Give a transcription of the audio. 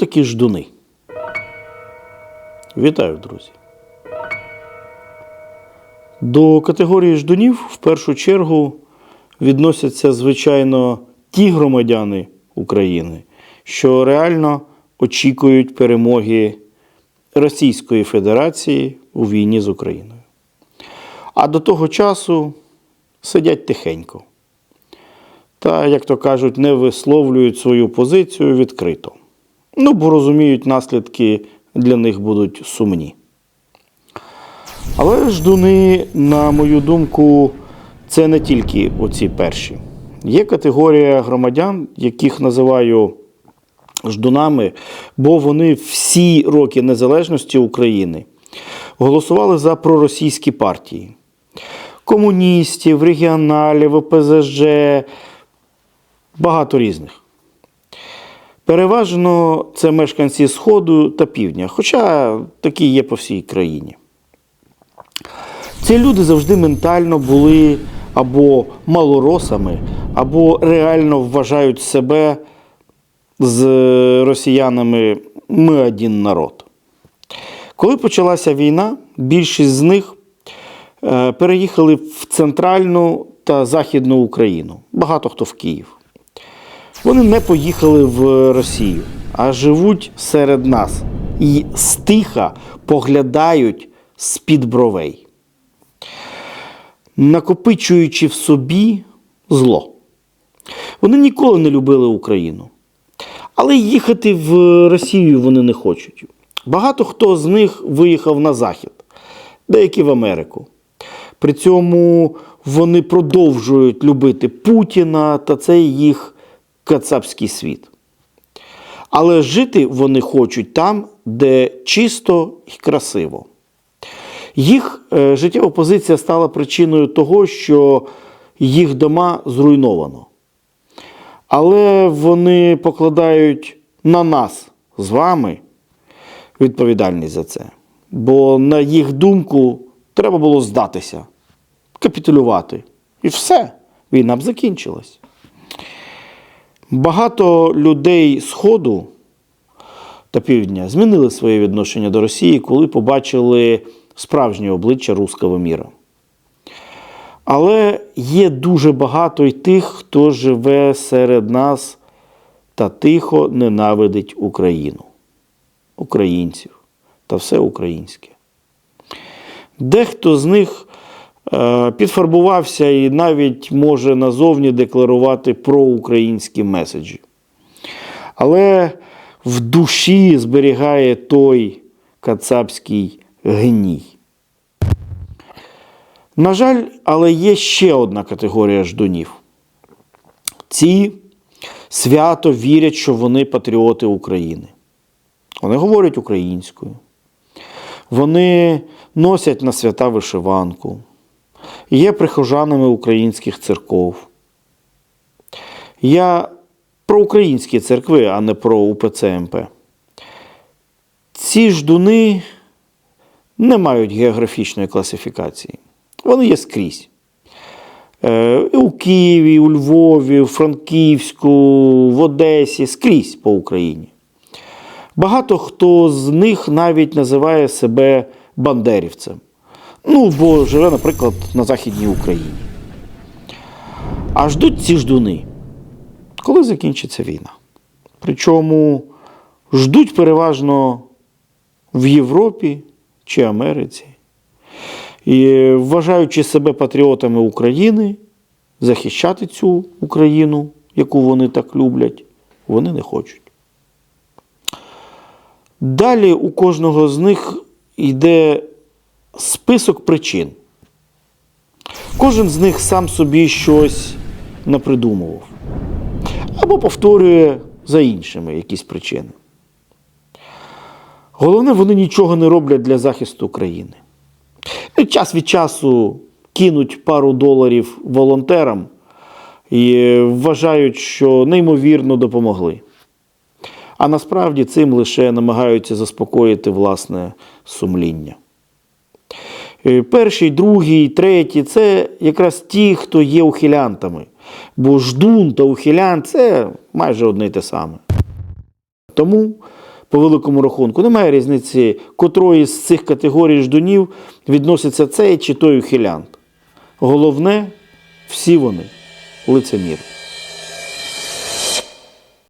такі ждуни? Вітаю, друзі. До категорії ждунів в першу чергу відносяться, звичайно, ті громадяни України, що реально очікують перемоги Російської Федерації у війні з Україною. А до того часу сидять тихенько. Та, як то кажуть, не висловлюють свою позицію відкрито. Ну, бо розуміють, наслідки для них будуть сумні. Але ждуни, на мою думку, це не тільки оці перші. Є категорія громадян, яких називаю ждунами, бо вони всі роки незалежності України голосували за проросійські партії. Комуністів, регіоналів, ОПЗЖ, багато різних. Переважно це мешканці Сходу та Півдня, хоча такі є по всій країні. Ці люди завжди ментально були або малоросами, або реально вважають себе з росіянами ми один народ. Коли почалася війна, більшість з них е, переїхали в центральну та західну Україну. Багато хто в Київ. Вони не поїхали в Росію, а живуть серед нас і стиха поглядають з-під бровей, накопичуючи в собі зло. Вони ніколи не любили Україну. Але їхати в Росію вони не хочуть. Багато хто з них виїхав на Захід, деякі в Америку. При цьому вони продовжують любити Путіна та цей їх кацапський світ. Але жити вони хочуть там, де чисто і красиво. Їх е, життєва позиція стала причиною того, що їх дома зруйновано. Але вони покладають на нас з вами відповідальність за це. Бо, на їх думку, треба було здатися, капітулювати. І все, війна б закінчилась. Багато людей Сходу та Півдня змінили своє відношення до Росії, коли побачили справжнє обличчя руського міра. Але є дуже багато й тих, хто живе серед нас та тихо ненавидить Україну, українців та все українське. Дехто з них підфарбувався і навіть може назовні декларувати проукраїнські меседжі. Але в душі зберігає той кацапський гній. На жаль, але є ще одна категорія ждунів. Ці свято вірять, що вони патріоти України. Вони говорять українською. Вони носять на свята вишиванку, є прихожанами українських церков. Я про українські церкви, а не про УПЦ МП. Ці ждуни не мають географічної класифікації. Вони є скрізь. Е, і у Києві, у Львові, у Франківську, в Одесі, скрізь по Україні. Багато хто з них навіть називає себе бандерівцем. Ну, бо живе, наприклад, на Західній Україні. А ждуть ці ждуни, коли закінчиться війна. Причому ждуть переважно в Європі чи Америці. І вважаючи себе патріотами України, захищати цю Україну, яку вони так люблять, вони не хочуть. Далі у кожного з них йде список причин. Кожен з них сам собі щось напридумував. Або повторює за іншими якісь причини. Головне, вони нічого не роблять для захисту України. І час від часу кинуть пару доларів волонтерам і вважають, що неймовірно допомогли. А насправді цим лише намагаються заспокоїти власне сумління. Е, Перший, другий, третій це якраз ті, хто є ухилянтами. Бо ждун та ухилян це майже одне й те саме. Тому, по великому рахунку, немає різниці, котрої з цих категорій ждунів відноситься цей чи той ухилянт. Головне, всі вони лицеміри.